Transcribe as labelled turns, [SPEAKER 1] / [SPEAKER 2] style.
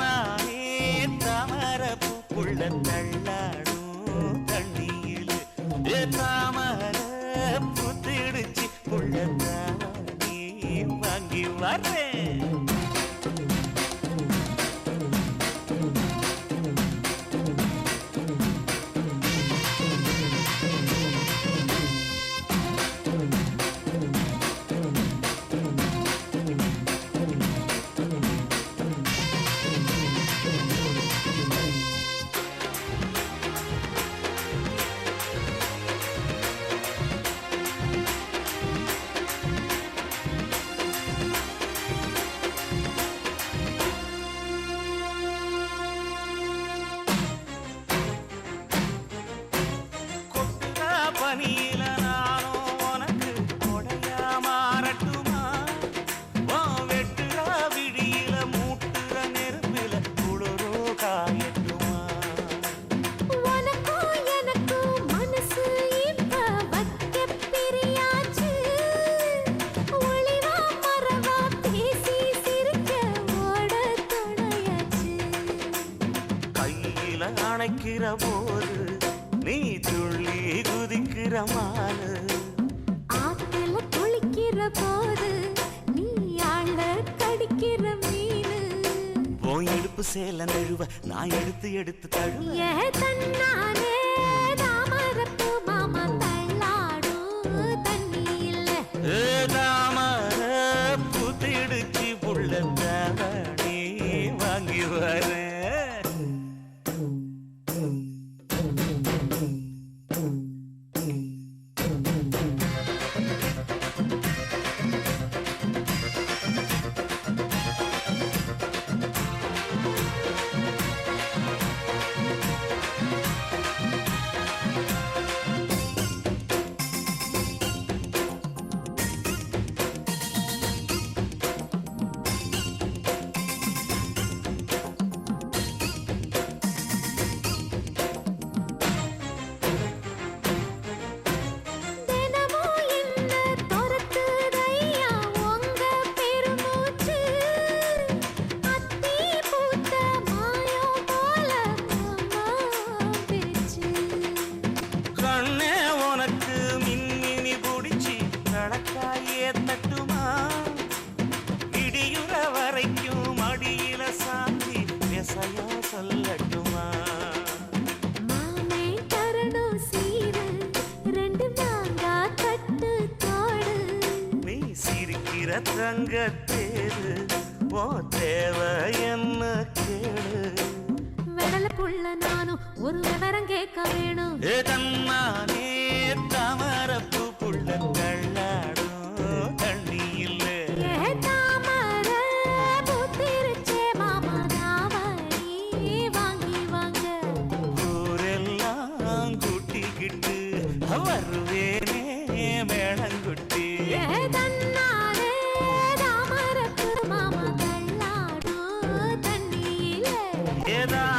[SPEAKER 1] நானே தாமர பூக்குள்ள தள்ளாடும் தண்ணியில். தாமர புத்திடுச்சு புள்ள தானே வாங்கி வர்றேன்.
[SPEAKER 2] மெல்ல அணைக்கிற போது நீ துள்ளி குதிக்கிற மாறு.
[SPEAKER 1] ஆத்துல குளிக்கிற போது நீ ஆள கடிக்கிற மீனு.
[SPEAKER 2] போய் எடுப்பு சேல நழுவ நான் எடுத்து எடுத்து தழுவ.
[SPEAKER 1] தன்னானே
[SPEAKER 2] தங்கத்தேரு ஓ தேவை என்ன கேளு
[SPEAKER 1] வெடலுக்குள்ள நானும் ஒரு விவரம் கேட்க வேணும்.
[SPEAKER 2] ஏ தன்னானே தாமரப்பு
[SPEAKER 1] புள்ளங்கள் ஆடும் தண்ணியில்.
[SPEAKER 2] வருவே. Yeah.